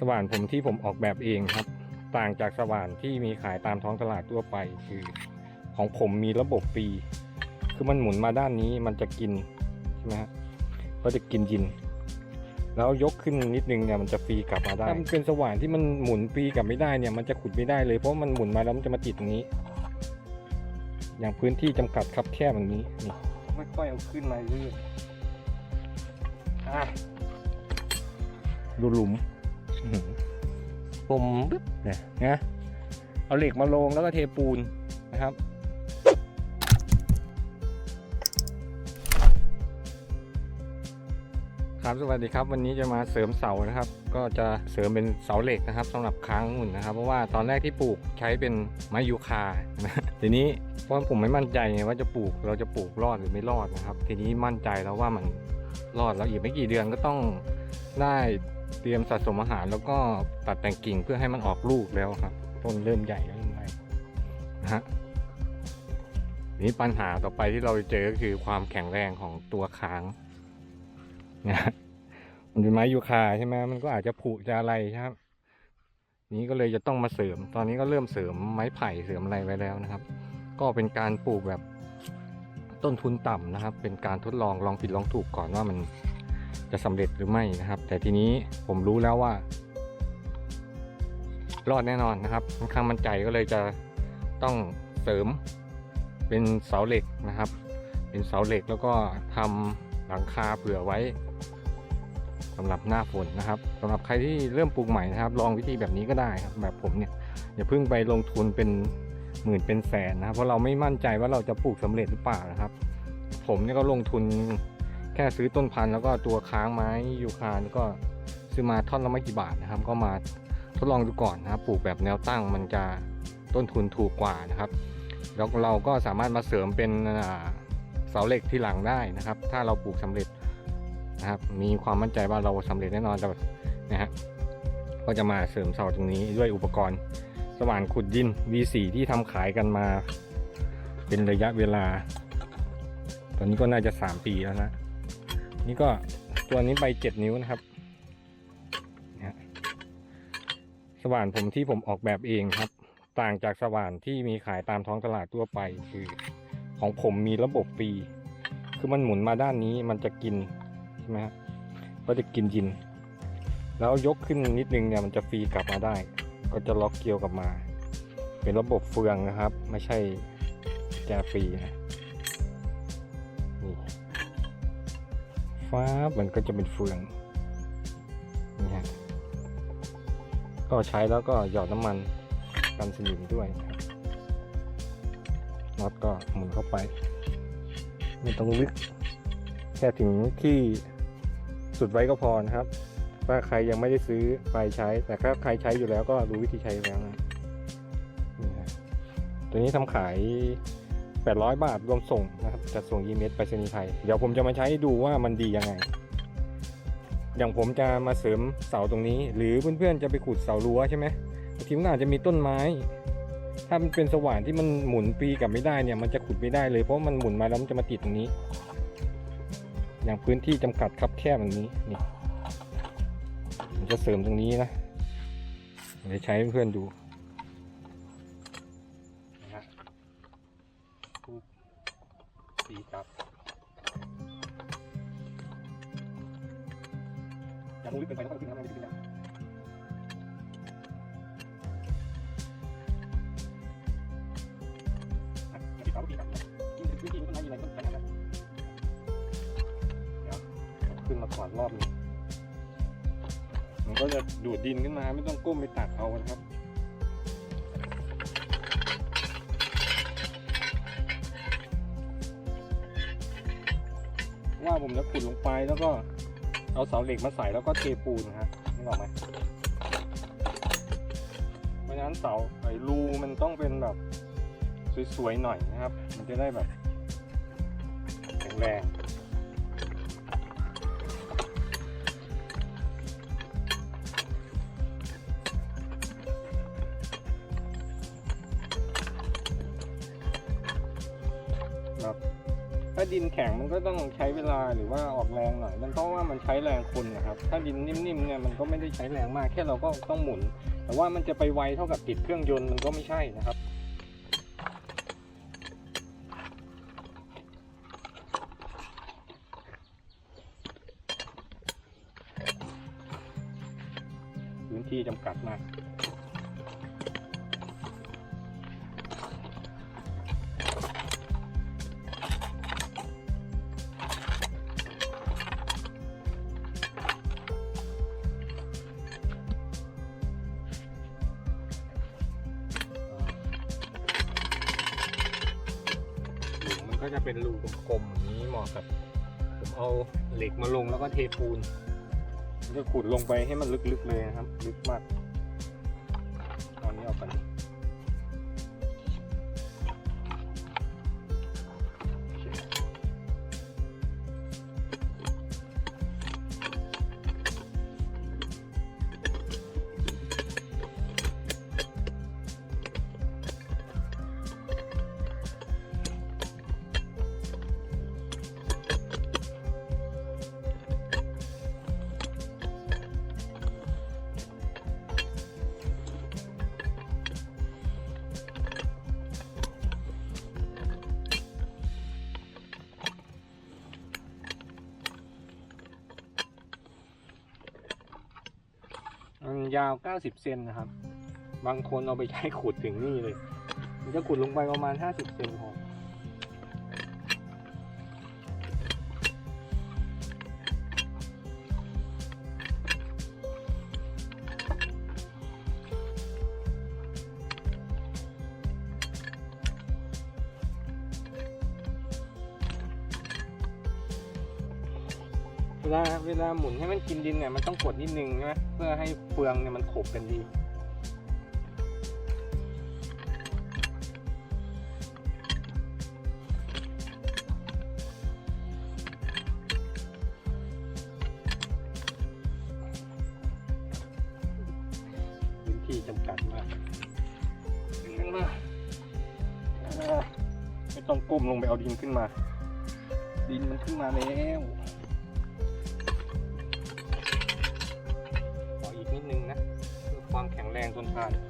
สว่านผมที่ผมออกแบบเองครับ ต่างจากสว่านที่มีขายตามท้องตลาดทั่วไปคือ ของผมมีระบบฟรีคือมันหมุนมาด้านนี้มันจะกินใช่ไหมฮะก็จะกินยิน แล้วยกขึ้นนิดนึงเนี่ยมันจะฟรีกลับมาได้ถ้ามันเป็นสว่านที่มันหมุนฟรีกลับไม่ได้เนี่ยมันจะขุดไม่ได้เลยเพราะมันหมุนมาแล้วมันจะมาติดตรงนี้ อย่างพื้นที่จำกัดครับแคบอย่างนี้นี่ค่อยๆเอาขึ้นมาเรื่อยอะดูหลุม อื้อหือผมปึ๊บเนี่ยนะเอาเหล็กมาลงแล้วก็เทปูนนะครับครับสวัสดีครับวันนี้จะมาเสริมเสานะครับ ก็จะเสริมเป็นเสาเหล็กนะครับสำหรับค้างหุ่นนะครับ เพราะว่าตอนแรกที่ปลูกใช้เป็นไม้ยูคานะทีนี้เพราะผมไม่มั่นใจไงว่าจะปลูกเราจะปลูกรอดหรือไม่รอดนะครับ ทีนี้มั่นใจแล้วว่ามันรอดแล้วอีกไม่กี่เดือนก็ต้องได้ เตรียมสะสมอาหารแล้วก็ตัดแต่งกิ่งเพื่อให้มันออกลูกแล้วครับ ต้นเริ่มใหญ่แล้วเริ่มใหญ่นะฮะนี้ปัญหาต่อไปที่เราจะเจอก็คือความแข็งแรงของตัวค้างนะมันเป็นไม้ยูคาใช่ไหมมันก็อาจจะผุจะอะไรครับ นี้ก็เลยจะต้องมาเสริม ตอนนี้ก็เริ่มเสริมไม้ไผ่เสริมอะไรไว้แล้วนะครับ ก็เป็นการปลูกแบบต้นทุนต่ำนะครับ เป็นการทดลองลองผิดลองถูกก่อนว่ามัน จะสำเร็จหรือไม่นะครับ แต่ทีนี้ผมรู้แล้วว่า รอดแน่นอนนะครับค่อนข้างมั่นใจก็เลยจะต้องเสริมเป็นเสาเหล็กนะครับ เป็นเสาเหล็กแล้วก็ทำหลังคาเผื่อไว้สำหรับหน้าฝนนะครับสำหรับใครที่เริ่มปลูกใหม่นะครับ ลองวิธีแบบนี้ก็ได้ครับ แบบผมเนี่ยอย่าเพิ่งไปลงทุนเป็นหมื่นเป็นแสนนะครับ เพราะเราไม่มั่นใจว่าเราจะปลูกสำเร็จหรือเปล่านะครับ ผมเนี่ยก็ลงทุน ค่ซื้อต้นพันธุ์แล้วก็ตัวค้างไม้ยูคาแล้วก็ซื้อมาท่อนละไม่กี่บาทนะครับ ก็มาทดลองดูก่อนนะครับปลูกแบบแนวตั้งมันจะต้นทุนถูกกว่านะครับแล้วเราก็สามารถมาเสริมเป็นเสาเหล็กที่หลังได้นะครับ ถ้าเราปลูกสำเร็จนะครับ มีความมั่นใจว่าเราสำเร็จแน่นอนแต่นะฮะก็จะมาเสริมเสาตรงนี้ด้วยอุปกรณ์สว่านขุดดิน V4 ที่ทำขายกันมา เป็นระยะเวลา ตอนนี้ก็น่าจะ 3 ปีแล้วนะ นี่ก็ตัวนี้ใบ7นิ้วนะครับนะฮะสว่านผมที่ผมออกแบบเองครับ ต่างจากสว่านที่มีขายตามท้องตลาดทั่วไปคือ ของผมมีระบบฟีคือมันหมุนมาด้านนี้มันจะกินใช่ไหมฮะก็จะกินยิน แล้วยกขึ้นนิดนึงเนี่ยมันจะฟรีกลับมาได้ ก็จะล็อกเกลียวกลับมา เป็นระบบเฟืองนะครับ ไม่ใช่แกฟรีนะ ฟ้ามันก็จะเป็นเฟืองนี่ฮะก็ใช้แล้วก็หยอดน้ำมันกันสนิมด้วยนะครับน็อตก็หมุนเข้าไปไม่ต้องลึกแค่ถึงที่สุดไว้ก็พอนะครับ ถ้าใครยังไม่ได้ซื้อไปใช้ แต่ถ้าใครใช้อยู่แล้วก็รู้วิธีใช้แล้วนะตัวนี้ทำขาย 800 บาทรวมส่งนะครับจัดส่งยีเมสไปรษณีย์ไทย เดี๋ยวผมจะมาใช้ดูว่ามันดียังไง อย่างผมจะมาเสริมเสาตรงนี้ หรือเพื่อนๆจะไปขุดเสารั้วใช่ไหมทีมันอาจจะมีต้นไม้ ถ้ามันเป็นสว่านที่มันหมุนปีกลับไม่ได้เนี่ย มันจะขุดไม่ได้เลยเพราะมันหมุนมาแล้วมันจะมาติดตรงนี้ อย่างพื้นที่จำกัดครับแคบอย่างนี้นี่ผมจะเสริมตรงนี้นะเดี๋ยวใช้เพื่อนๆดู อย่าลงลึกเกินไปแล้วก็ขึ้นน้ำไม่ได้ขึ้นน้ำติดเปีกับที่พื้นที่ต้นไม้มีอะไรก็ขนาดนั้นเดี๋ยวขึ้นมาก่อนรอบนึงมันก็จะดูดดินขึ้นมาไม่ต้องก้มไปตักเอานะครับว่าผมจะขุดลงไปแล้วก็ เอาเสาเหล็กมาใส่แล้วก็เทปูนนะครับนี่ออกไหมเพราะฉะนั้นเสาไอ้รูมันต้องเป็นแบบสวยๆหน่อยนะครับ มันจะได้แบบแข็งแรง ดินแข็งมันก็ต้องใช้เวลาหรือว่าออกแรงหน่อย มันเพราะว่ามันใช้แรงคนนะครับ ถ้าดินนิ่มๆเนี่ยมันก็ไม่ได้ใช้แรงมาก แค่เราก็ต้องหมุน แต่ว่ามันจะไปไวเท่ากับติดเครื่องยนต์มันก็ไม่ใช่นะครับพื้นที่จำกัดมาก กลมๆอย่างนี้เหมาะกับผมเอาเหล็กมาลงแล้วก็เทปูนมันจะขุดลงไปให้มันลึกๆเลยนะครับ ลึกมากตอนนี้เอาไป ยาว 90 เซนนะครับ บางคนเอาไปใช้ขุดถึงนี่เลย มันจะขุดลงไปประมาณ 50 เซนพอ เวลาหมุนให้มันกินดินเนี่ยมันต้องกดนิดนึงใช่ไหมเพื่อให้เฟืองเนี่ยมันขบกันดีพื้นที่จำกัดมากดึงขึ้นมาอ่าไม่ต้องก้มลงไปเอาดินขึ้นมา ดินมันขึ้นมาแล้ว แข็งแรงทนทาน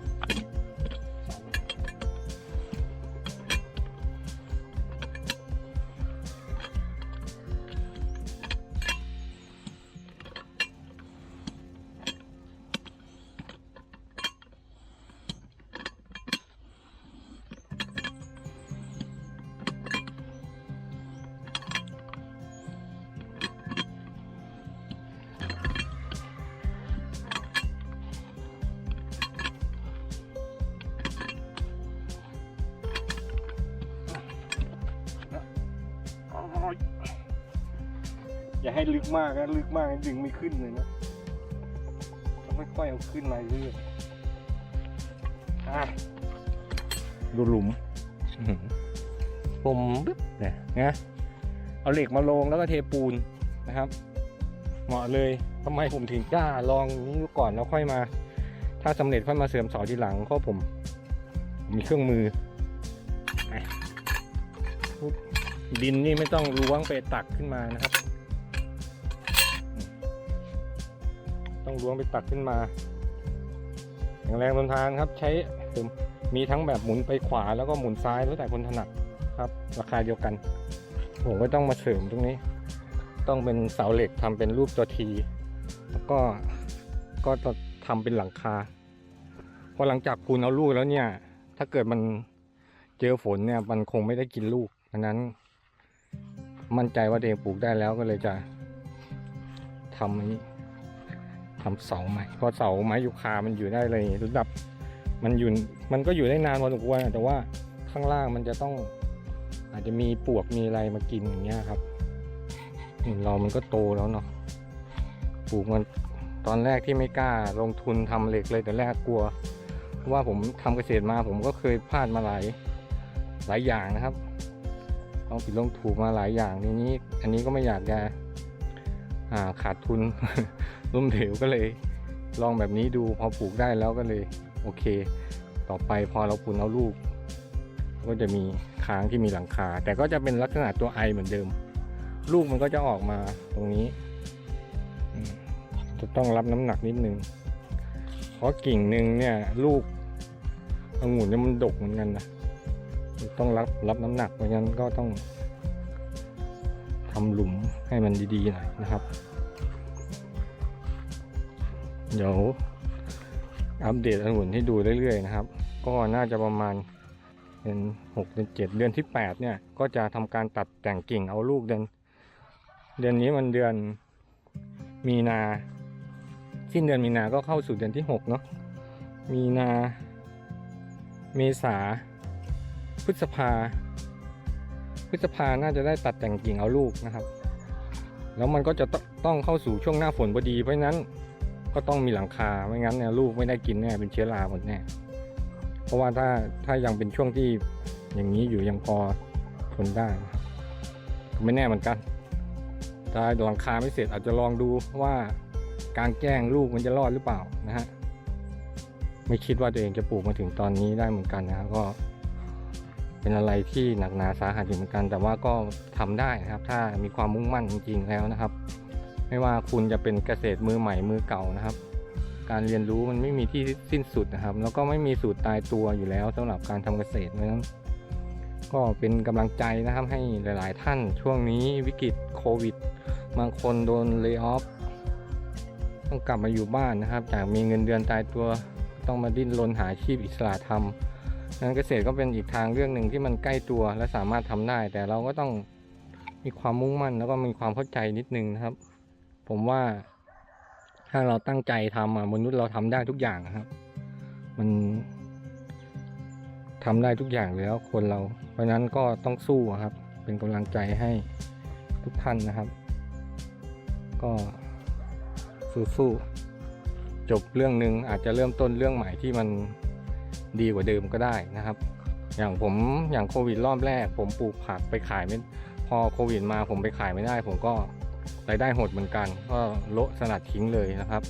ให้ลึกมากนะลึกมากดึงไม่ขึ้นเลยนะต้องค่อยๆเอาขึ้นมาเรื่อยอะดูหลุมผมปึ๊บเนี่ยนะเอาเหล็กมาลงแล้วก็เทปูนนะครับ เหมาะเลยทำไมผมถึงกล้าลองนี้ก่อนแล้วค่อยมา ถ้าสำเร็จค่อยมาเสริมเสาทีหลังเพราะผมมีเครื่องมือ ดินนี่ไม่ต้องล้วงไปตักขึ้นมานะครับ ต้องล้วงไปตักขึ้นมาแข็งแรงทนทานครับ ใช้มมีทั้งแบบหมุนไปขวาแล้วก็หมุนซ้ายแล้วแต่คนถนัดครับ ราคาเดียวกันผมก็ต้องมาเสริมตรงนี้ ต้องเป็นเสาเหล็กทำเป็นรูปตัวทีแล้วก็ก็จะทำเป็นหลังคาพอหลังจากปูนเอาลูกแล้วเนี่ย ถ้าเกิดมันเจอฝนเนี่ยมันคงไม่ได้กินลูกดังนั้น มั่นใจว่าเองปลูกได้แล้วก็เลยจะทำอันนี้ ทำเสาใหม่เพราะเสาไม้ยูคามันอยู่ได้เลยระดับมันอยู่มันก็อยู่ได้นานพอสมควรอะแต่ว่าข้างล่างมันจะต้อง อาจจะมีปวกมีอะไรมากินอย่างเงี้ยครับเรามันก็โตแล้วเนาะปลูกมันตอนแรกที่ไม่กล้าลงทุนทำเหล็กเลยแต่แรกกลัวว่าผมทำเกษตรมาผมก็เคยพลาดมาหลายหลายอย่างนะครับลองผิดลงถูกมาหลายอย่างทีนี้ อันนี้ก็ไม่อยากจะขาดทุน ล้มเหลวก็เลย ลองแบบนี้ดูพอปลูกได้แล้วก็เลย โอเค ต่อไปพอเราปลูกเอาลูก ก็จะมีค้างที่มีหลังคา แต่ก็จะเป็นลักษณะตัวไอเหมือนเดิม ลูกมันก็จะออกมาตรงนี้ จะต้องรับน้ำหนักนิดนึงเพราะกิ่งหนึ่งเนี่ย ลูกองุ่นเนี่ยมันดกเหมือนกันนะต้องรับรับน้ำหนักเพราะงั้นก็ต้องทำหลุมให้มันดีๆหน่อยนะครับ เดี๋ยวอัปเดตองุ่นให้ดูเรื่อยๆนะครับ ก็น่าจะประมาณเป็นหกเดือนเจ็ดเดือนที่แปดเนี่ย ก็จะทำการตัดแต่งกิ่งเอาลูกเดือนเดือนนี้มันเดือนมีนา สิ้นเดือนมีนาก็เข้าสู่เดือนที่หกเนาะมีนา เมษา พฤษภา พฤษภาน่าจะได้ตัดแต่งกิ่งเอาลูกนะครับ แล้วมันก็จะต้องเข้าสู่ช่วงหน้าฝนพอดีเพราะนั้น ก็ต้องมีหลังคาไม่งั้นเนี่ยลูกไม่ได้กินแน่เป็นเชื้อราหมดแน่เพราะว่าถ้าถ้ายังเป็นช่วงที่อย่างนี้อยู่ยังพอทนได้ไม่แน่เหมือนกันถ้าหลังคาไม่เสร็จอาจจะลองดูว่ากลางแจ้งลูกมันจะรอดหรือเปล่านะฮะไม่คิดว่าตัวเองจะปลูกมาถึงตอนนี้ได้เหมือนกันนะก็เป็นอะไรที่หนักหนาสาหัสอยู่เหมือนกัน แต่ว่าก็ทำได้นะครับ ถ้ามีความมุ่งมั่นจริงๆแล้วนะครับ ไม่ว่าคุณจะเป็นเกษตรมือใหม่มือเก่านะครับ การเรียนรู้มันไม่มีที่สิ้นสุดนะครับ แล้วก็ไม่มีสูตรตายตัวอยู่แล้วสำหรับการทำเกษตรเพราะฉะนั้นก็เป็นกำลังใจนะครับให้หลาย ๆ ท่านช่วงนี้วิกฤตโควิดบางคนโดนเล y o อ f ต้องกลับมาอยู่บ้านนะครับ จากมีเงินเดือนตายตัวต้องมาดิ้นรนหาอาชีพอิสระทำนั้นเกษตรก็เป็นอีกทางเรื่องหนึ่งที่มันใกล้ตัวและสามารถทำได้ แต่เราก็ต้องมีความมุ่งมั่นแล้วก็มีความเข้าใจนิดนึงนะครับ ผมว่าถ้าเราตั้งใจทำอะมนุษย์เราทำได้ทุกอย่างครับ มันทำได้ทุกอย่างแล้วคนเรา เพราะนั้นก็ต้องสู้ครับ เป็นกำลังใจให้ทุกท่านนะครับ ก็สู้ๆจบเรื่องหนึ่งอาจจะเริ่มต้นเรื่องใหม่ที่มันดีกว่าเดิมก็ได้นะครับ อย่างผมอย่างโควิดรอบแรก ผมปลูกผักไปขายไม่พอโควิดมาผมไปขายไม่ได้ ผมก็ รายได้หดเหมือนกัน ก็โละสลัดทิ้งเลยนะครับ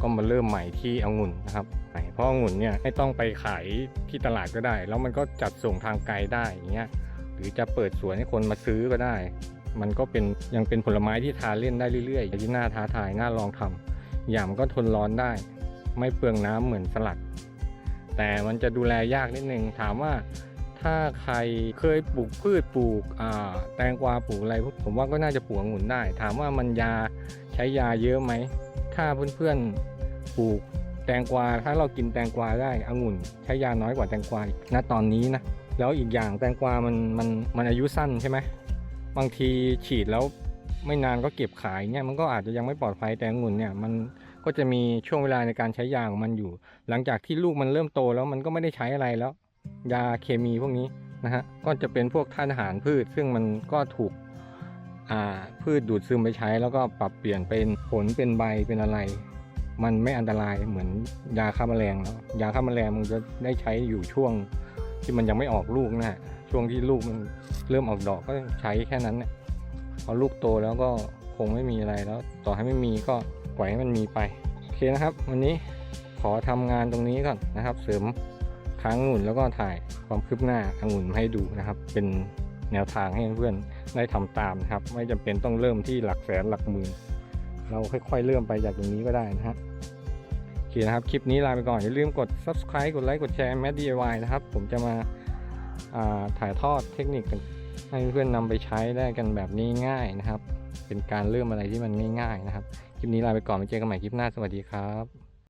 ก็มาเริ่มใหม่ที่องุ่นนะครับเพราะองุ่นเนี่ยไม่ต้องไปขายที่ตลาดก็ได้ แล้วมันก็จัดส่งทางไกลได้อย่างเงี้ยหรือจะเปิดสวนให้คนมาซื้อก็ได้ มันก็เป็นยังเป็นผลไม้ที่ทานเล่นได้เรื่อยๆที่น่าท้าทายน่าลองทำอย่างมันก็ทนร้อนได้ ไม่เปลืองน้ำเหมือนสลัด แต่มันจะดูแลยากนิดนึงถามว่า ถ้าใครเคยปลูกพืชปลูกแตงกวาปลูกอะไรผมว่าก็น่าจะปลูกองุ่นได้ ถามว่ามันยาใช้ยาเยอะไหม ถ้าเพื่อนๆปลูกแตงกวา ถ้าเรากินแตงกวาได้องุ่น ใช้ยาน้อยกว่าแตงกวาอีกณตอนนี้นะแล้วอีกอย่างแตงกวามันมันมันอายุสั้นใช่ไหมบางทีฉีดแล้วไม่นานก็เก็บขายเนี่ยมันก็อาจจะยังไม่ปลอดภัยแต่องุ่นเนี่ยมันก็จะมีช่วงเวลาในการใช้ยาของมันอยู่ หลังจากที่ลูกมันเริ่มโตแล้วมันก็ไม่ได้ใช้อะไรแล้ว ยาเคมีพวกนี้นะฮะก็จะเป็นพวกธาตุอาหารพืช ซึ่งมันก็ถูกพืชดูดซึมไปใช้ แล้วก็ปรับเปลี่ยนเป็นผลเป็นใบเป็นอะไร มันไม่อันตรายเหมือนยาฆ่าแมลงแล้วยาฆ่าแมลงมันจะได้ใช้อยู่ช่วงที่มันยังไม่ออกลูกนะฮะช่วงที่ลูกมันเริ่มออกดอกก็ใช้แค่นั้นเนี่ยพอลูกโตแล้วก็คงไม่มีอะไรแล้ว ต่อให้ไม่มีก็ปล่อยให้มันมีไปโอเคนะครับ วันนี้ขอทำงานตรงนี้ก่อนนะครับ เสริม ค้างองุ่นแล้วก็ถ่ายความคืบหน้าองุ่นให้ดูนะครับ เป็นแนวทางให้เพื่อนได้ทำตามนะครับ ไม่จำเป็นต้องเริ่มที่หลักแสนหลักหมื่นเราค่อยๆ เริ่มไปจากตรงนี้ก็ได้นะฮะโอเคนะครับ คลิปนี้ลาไปก่อน อย่าลืมกด subscribe กดไลค์กดแชร์ m a d DIY นะครับ ผมจะมาาถ่ายทอดเทคนิคกันให้เพื่อนนำไปใช้ได้กันแบบง่ายๆนะครับ เป็นการเริ่มอะไรที่มันง่ายๆนะครับ คลิปนี้ลาไปก่อนไปเจอกันใหม่คลิปหน้าสวัสดีครับ